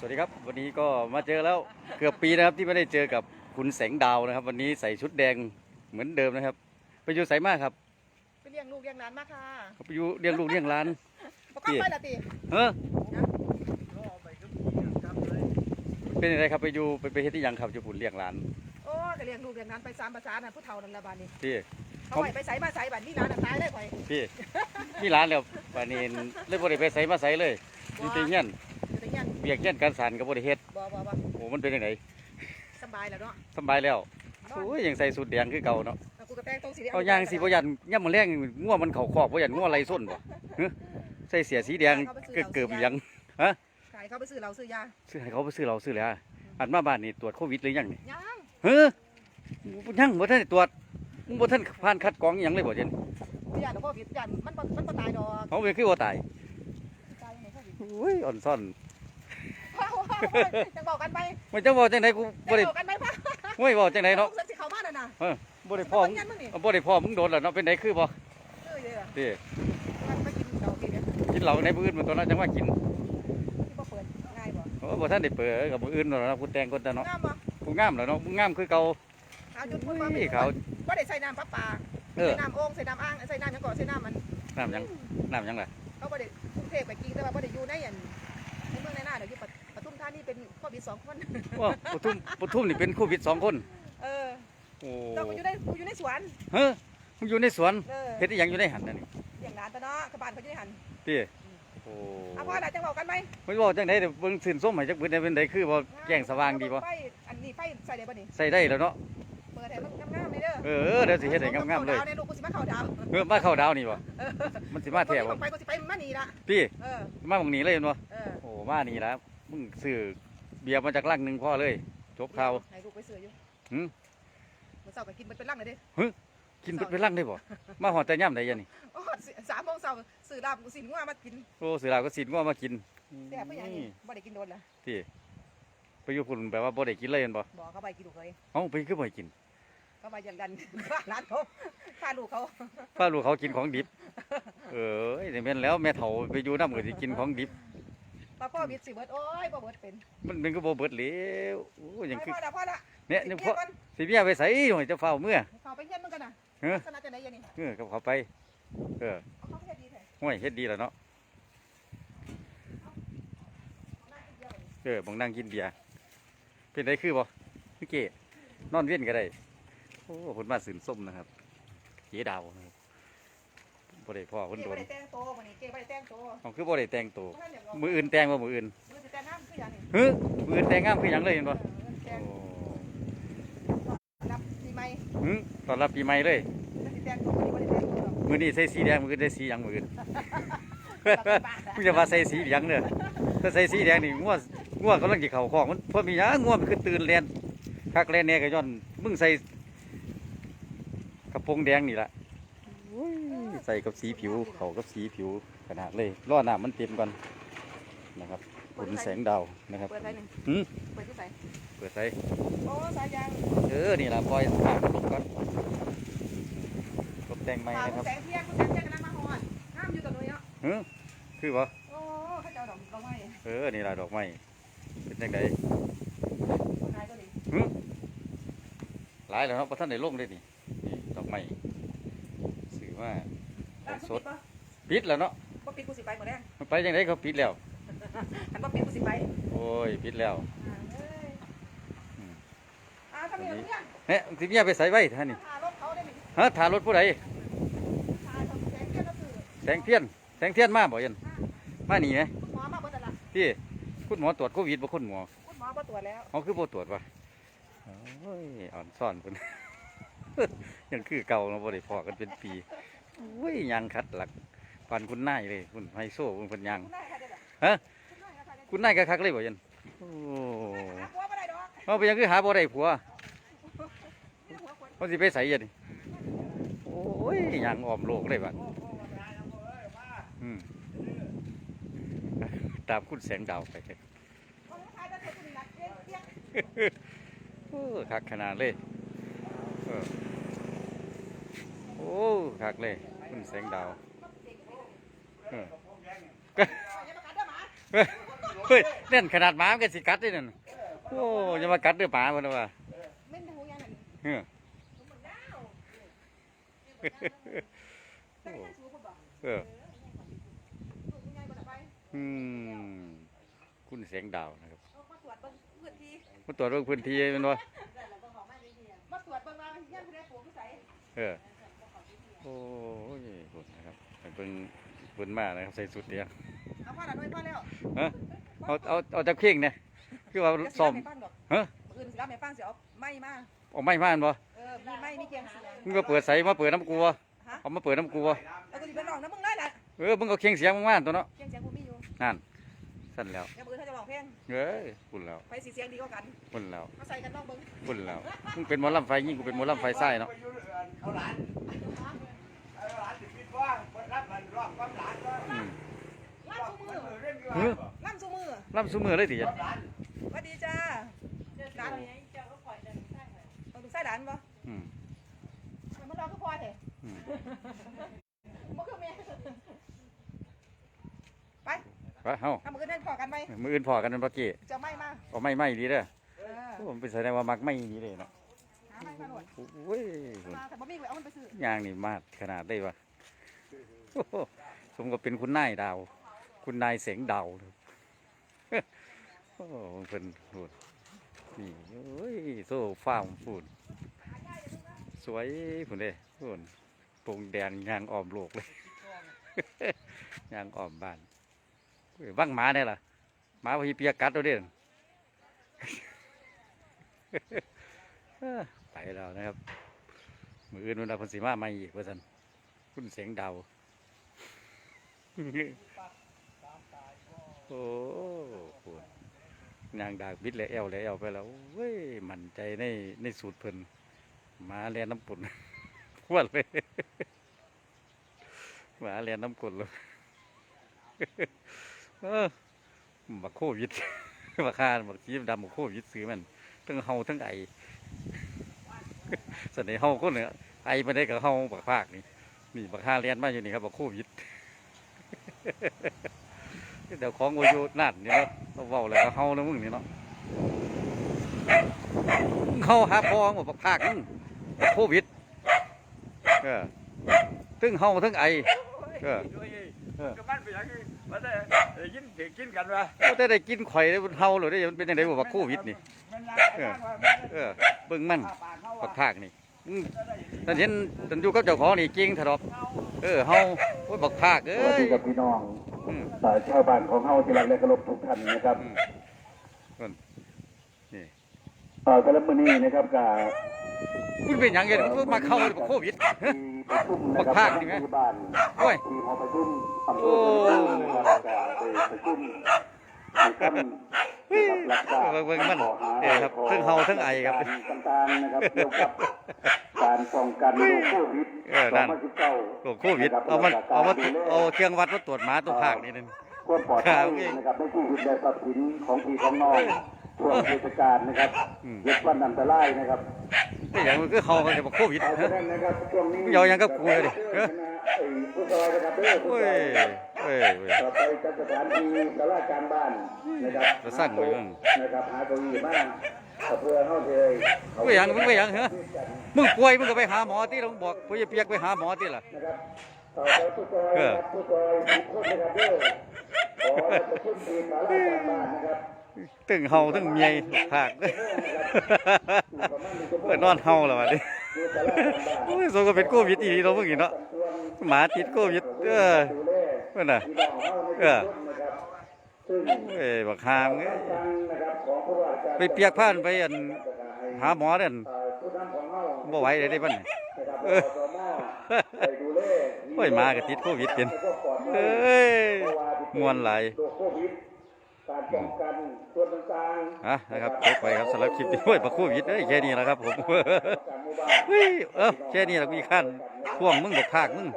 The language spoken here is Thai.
สวัสดีครับ วันนี้ก็มาเจอแล้วเกือบปีนะครับที่ไม่ได้เจอกับคุณแสงดาวนะครับ วันนี้ใส่ชุดแดงเหมือนเดิมนะครับ ไปอยู่ใส่มากครับไปเลี้ยงลูกเลี้ยงหลานมาค่ะไปอยู่เลี้ยงลูกเลี้ยงหล้านบอกกลับไปละติเออเป็นอะไรครับไปอยู่ไปไปเฮ็ดที่ยังครับอยู่ปุ่นเลี้ยงหล้านโอ้ก็เลี้ยงลูกเลี้ยงหลานไปสามภาษาน่ะผู้เฒ่านั่นละบาดนี้พี่เขาไปไปใส่มาใส่บัดนี้หลานน่ะตายได้ข่อยพี่มีหล้านแล้วป่านนี้เลยบ่ได้ไปใส่มาใส่เลยอยู่ที่เงี้ย นอยู่ในเงี้ยเบียกเงี้ยนการสานก็บ่ได้เฮ็ดบ่บ่บ่โอ้มันเป็นยังไงสบายแล้วเนาะสำบายแล้วนอนโอ้ยยังใส่สุดแดงคือเก่าเนาะเอากูกระแตงตรงสีเอายางสิบ่ยันย่ำมันแรงง่วมันเข้าคอกบ่ยันง่วไรส้นบ่ฮะใส่เสียสีแดงเกือบเกือบๆหยังขายเขาไปซื้อเหล้าซื้อยาซื้อให้เขาไปซื้อเราซื้อแล้วอันมาบ้านนี่ตรวจโควิดหรือยังนี่ยังเฮ้อยังบ่ทันได้ตรวจมึงบ่ทันผ่านคัดกรองอิหยังเลยบ่เจนยาดอกโควิดยันมันบ่มันบ่ตายดอกเขาเป็นคือบ่ตายตายยังไงโควิดโอ้ยอ่อนซ่อนว้าวว้าว จังบอกกันไปมันจะบอกจังไดกูบ่ได้จังบอกกันไปพ่อโอ้ยบอกจังไดเนาะลูกสิเข้าบ้านน่ะนะบ่ได้พ่อมึงยันมึงนี่บ่ได้พ่อมึงโดนแล้วเนาะเป็นไดคือบ่เออเด้อติมันไปกินดอกนี่เนี่ยกินเหล้าในมื้ออื่นมันตัวนั้นจังว่ากินที่บ่เปิดง่ายบ่โอ้บ่ทันได้เปิดกับมื้ออื่นเนาะผู้แต่งคนแต่เนาะงามบ่ผู้งามแล้วเนาะผู้งามคือเก่าเอาจุดพูดอุ้ว่าไม่ยเขาบ่ได้ใส่น้ำประปาเออใส่น้ำโอ่งใส่น้ำอ่างใส่น้ำหยังก่อนใส่น้ำมันน้ำหยังน้ำหยังล่ะเขาบ่ได้กรุงเทพไปกินแต่ว่าบ่ได้อยู่ในอันในเมืองในหน้าเดี๋ยว วิดสองคน ว่าปทุมปทุมนี่เป็นโควิดสองคนเออโอ้เราอยู่ในอยู่ในสวน เฮ้อมึงอยู่ในสวนเออเฮ็ดอีหยังอยู่ในหันนั่นนี่อย่างร้านตะเนาะกระบานเขาอยู่ในหันติโอ้เอาพ่อน่ะจังบอกกันไหมไม่บอกจังไดเดี๋ยวเบิ่งสินส้มให้จักเบิ่งได้เป็นไดคือบ่แจ้งสว่างดีบ่ไฟอันนี้ไฟใส่ได้บ่นี่ใส่ได้แล้วเนาะเปิดให้มันงามๆเลยเด้อเออเดี๋ยวสิเฮ็ดให้งามๆเลยข้ดวนี่ลูกกูสิมาเข้าดาวเออมาเข้าดาวนี่บ่เออมันสิมาแท้บ่บ่ไปกูสิไปมานี่ละพี่เออมาหม่องนี้เลยเห็นบ่เออโอ้มานี่ล่ะมึงซื้อเบียร์มาจากลังหนึงพอเลยจบข่าวให้ลูกไปซื้ออยู่หืมมื้อเช้าก็กินเบิดเป็นลังเลยเด้กินเบิดไปลังได้บ่มาหอดแต่ย่ำใดยะนี่โอ้สามโมงเช้าซื้อลาบกูสิงัวมากินโอ้ซื้อลาวก็สินก็มากินแต่เพื่ออย่างนี้บ่ได้กินโดนละที่ไปอยู่พุ่นแปลว่าบ่ได้กินเลยเห็นบ่บอกเขาไปกินลูกเลยเอ้าไปคือบ่ให้กินเขาไปยันดันร้านเขาฆ่าลูกเขาป้าลูกเขากินของดิบ เออนี่แม่นแล้วแม่เฒ่าไปอยู่นำก็สิกินของดิบ ปลาพ่อบิดสิเบิดโอ้ยบ่เบิดเป็นมันเป็นก็บ่เบิดแล้วโอ้ยังคือพ่อละพ่อละเนี่ยนี่สิพ่อก่อนสิเมียไปใส่หน่อยจะเฝ้าเมื่อเขาไปเฮียนมึงกันน่ะเออลักษณะจะไหนยังนี่เออกับเขาไปเออเอาเขาไปเฮ็ดดีแท้ห่วยเฮ็ดดีแล้วเนาะนั่งกินเดียวเออบังนั่งกินเบียร์เป็นไรคือบ่พี่เกนอนเวียนก็ได้โอ้ผลมาสืนส้มนะครับเจ๊ดาวนะครั บบ่ได้พ่อเก๋เพิ่นโดบ่นได้แต่งโตวมื้อนี้เก๋บ่ได้แต่งโตวเอาคือบ่ได้แต่งตัวบ่ทันได้บอกมืออื่นแต่งบ่มืออื่นมือสิแต่งงามคือหยังนี่ฮึมืออื่นแต่งงามคือหยังเลยเห็นบ่เออแต่งโอ้รับปีใหม่หึตอนรับปีใหม่เลย แล้วสิแต่งโตวมื้อนี้บ่ได้แต่งโตวหรอก มือนี้ใส่สีแดงมืออื่นใส่สีหยังมืออื่นรับปีบ้ามึงจะมาใส่สีเหลืองเด้อถ้าใส่สีแดงนี่งัวงัวกำลังจะเข้าคอกมันเพราะมีหยังงัวมันคือตื่นแลนคักแลนแหน่ก็ย้อนมึงใส่กระโปรงแดงนี่ล่ะ ใส่กับสีผิวเข้ากับสีผิวขนาดเลยรอหน้ามันเต็มก่อนนะครับผลแสงดาวนะครับเปิดไสนี่หืมเปิดที่ไสเปิดใส่โอ้สายยางเออนี่ล่ะปล่อยผ่านลงก่อนตกแต่งใหม่พานะครับแสงเที่ยงแสงเที่ยงกันนั่งมาฮอดห้ามอยู่ตัวนี้เนาะหือคือบ่โอ้เขาเจ้าดอกดอกไม้เออนี่ล่ะดอกไม้เป็นจังไดขายตัวนี้หลายแล้วเนาะประท่านได้ลงเลยนี่นี่ดอกไม้สื่อ ว่าขร้าอนงเขาสปิดดปะปิดแล้วเนาะบ่ปิดกูสิไปหมดแล้วมันไปยังไงเขาปิดแล้วคันบ่ปิดกูสิไปโอ้ยปิดแล้วอ่าเอ้ยอืมอ่าทำยังไงเนี่ยเนี่ยสิเมียไปใส่ไว้ท่านนี่พารถเขาได้ไหมฮะถารถผู้ใดพาทำแสงเที่ยงก็คือแสงเทียน แสงเทียนมาบ่ยันมานี่ไหมคุณหมอมาเบิดแล้วล่ะพี่คุณหมอตรวจโควิดบ่คุณหมอคุณหมอมาตรวจแล้ว เขาคือบ่ตรวจวะโอ้ยอ่อนซ่อนพุ่น ยังคือเก่าเนาะบ่ได้พอกันเป็นปีโอ้ยยังขัดหลักปานคุณนายเลยคุณไฮโซคุณเพิ่นยังคุณนายค่ะเด้อฮะคุณนายค่ะเด้อคุณนายก็คักเลยบ่ยันโอ้หาผัวบ่ได้ดอกเอาไปยังคือหาบ่ได้ผัวนี่หัวคนเขาสิไปใส่ยันนี่โอ้ยยังอ้อมโลกเลยบัดอืมตามคุณแสงดาวไปเถอะเอาลูกชายจะใส่ตัวนี้ล่ะเตี้ยเตี้ยโอ้คักขนาดเลยเออ โอ้คักเลยคุณแสงดาวเอออย่ามากัดเฮ้ยเล่นขนาดหมามันก็สิกัดได้นั่นโอ้ย่ามากัดเด้อหมาเพิ่นว่าเฮ้อใส่กันสูงคนบอกเออสูงยังบ่ได้ไปอืมคุณเสียงดาวนะครับมาตรวจเบิ่งพื้นที่มาตรวจเรื่องพื้นที่แมันว่า มาตรวจเบิ่งว่าย่านผู้ใดปลูกผู้ใส่เออ โอ้ยคุณนะครับเป็นเป็นมากนะครับใส่สุดเดียวเอาพ่อละน้อยพ่อแล้วฮะเอาเอาเอาจากเข่งเนี่ยคือว่าซ่อมฮะอื่นสิรับแม่ฟังสิเอาไม้มาเอาไม้ม่านบ่เออมีไม้มีเกียงเสียงมึงก็เปิดใส่มาเปิดน้ำกลัวฮะเอามาเปิดน้ำกลัวแล้วก็สิไปลองน้ำมึงได้แหละเออมึงก็เข่งเสียงมึงม่านตัวเนาะเกียงเสียงกูมีอยู่นั่น สั่นแล้วเดี๋ยวมือถ้าจะลองเพลงเอ้ยคุณแล้วไปสิเสียงดีกว่ากันคุณแล้วมาใส่กันลองเบิ่งคุณแล้วมึงเป็นหมอลำไฟยิ่งกูเป็นหมอลำไฟไส้เนาะเอาหลานเอาหลานสิคิดว่ารับมันรอบความหลานก็อืมล่ำสู้มือเรื่องอยู่เฮ้ยล่ำสู้มือลำซุมือเลยดิหลานสวัสดีจ้าหลานเอาดูใส่หลานบ่อืมมันรอก็พอเถอะ อืม มันคือแม่ไป ไปเฮ้าทำมือนั่นพอกันไหมมืออื่นพอกันนั่นปะกี้จะไม่มาเอาไม่ไม่ดีเด้อเออโอ้ผมเป็นแสดงว่ามักไม่ดีเลยเนาะหาไม่มาหน่อยโอ้ยมาแต่บ่มีไว้เอามันไปซื้อยางนี่มาดขนาดได้ปะโอ้โหสมกับเป็นคุณนายดาว คุณนายเสียงดาวเลยโอ้เพิ่นพูดนี่โอ้ยโซ่ฟ้ามพูดสวยพูดเลยพูดโปร่งแดงยางอ้อมโลกเลยยางอ้อมบ้าน เฮ้ยบังหมาเนี่ยล่ะหมาพี่เปียกัดเราเด่นไปแล้วนะครับ มืออื่นวันดาพันสีมาไม่อีกว่าสันคุณเสียงดาวโอ้โหนางดากบิดเลยแอวเลยแอวไปแล้วเว้ยมั่นใจในในสูตรเพิ่นมาเลียนน้ำปุ่นว่าเลยมาเลียนน้ำกุ่นเลย เออบักโควิดบักคานบักชีมดำบักโควิดซื้อมันทั้งเฮาทั้งไอสนในเฮาคนเนี่ยไอมาได้กับเฮาบักภาคนี่นี่บักฮาเลียนมาอยู่นี่ครับบักโควิดเดี๋ยวของโอโยนั่นนี่เนาะเราเว้าแล้วเฮานะมึงนี่เนาะเฮาหาพองบักภาคมึงบักโควิดเออทั้งเฮาทั้งไอเออ ก็มันเป็นอย่างนี้มันได้ได้ยินเสียงกินกันวะโอ้แต่ได้กินข่อยได้บนเฮาหรือได้มันเป็นยังไงบ่บักโควิดนี่ มันรักเออกันว่าเออเบิ่งมันปากเขาบัว่ากภาคนี่มึงตอนเห็นตอนอยู่กับเจ้าของนี่จริงถะดอกเออเฮาโอ้ยบักภาคเอ้สวัสยดีกับพี่น้องอืมเอ่อชาวบ้านของเฮาที่รักและเคารพทุกท่านนะครับอืมนั่นนี่เอ่อแต่ละมื้อนี้นะครับกาคุณเป็นหยังไงคุณมาเข้าเลยบอกโควิดฮะที่ ประชุมนะครับักพากนี่ไหมที่บ้านโอ้ยที่หอประชุมอำเภโอ้อเมืองนะครับกาได้ประชุมในขั้นนะครับหลักการเบิ่งเบิ่งมันข้อหาเอ้ยครับทั้งเฮาทั้งไอครับต่างๆนะครับเกี่ยวกับการป้องกันโรคโควิดเออนั่น2019โรคโควิดเอามันเอามาเอาเครื่องวัดมาตรวจหมาตัวภาคนี่นึงความปลอดภัยครับนะครับในที่ดินแดนทรัพย์สินของพี่ของน้องช่วงเทศกาลนะครับอืมเย็ดวันอันตรายนะครับ แต่อย่างมันก็เฮากันแต่บอกโควิดเอาฮะฉะนั้นนะครับช่วงนี้มึงเอายังกับกูเลยดิเออไอ้ผู้ซอยนะครับเด้อผู้โอ้ซยอยเอ้ยเว้ยต่อไปจัดสถานที่สาราการบ้านนะครับจะสร้างไว้บ้างนะครับหาเก้าอี้มาเพื่อเฮาเลยมึงไปหยังมึงไปหยังเหรอมึงป่วยมึงก็ไปหาหมอที่เราบอกพ่อเปียกไปหาหมอที่ล่ะนะครับต่อไปผู้ซอยนะครับผู้ซอยทุกคนนะครับเด้อขอประชุมที่สาราการบ้านนะครับ ตึงเฮาตึงเมียภาคเเออนอนเฮาแล้ววะดิโอ้ยสมก็เป็นโควิดอีนี่เนาะมึงนี่เนาะหมาติดโควิดเออเพิ่นน่ะเออเอ้ยบักหามเอ้ยไปเปียกผ้านไปอันหาหมอเด่นบ่ไหวเลยได้บ้านเออโอ้ยมาก็ติดโควิดเป็นเอ้ยมวนไหล การป้องกันส่วนต่างอะนะครับจบไปครับสำหรับคลิปนี้โอ้ยประคู่วิดเอ้ยแค่นี้แหละครับผมเฮ้ยเออแค่นี้แหละมีขั้นพ่วงมึงบักภาคมึง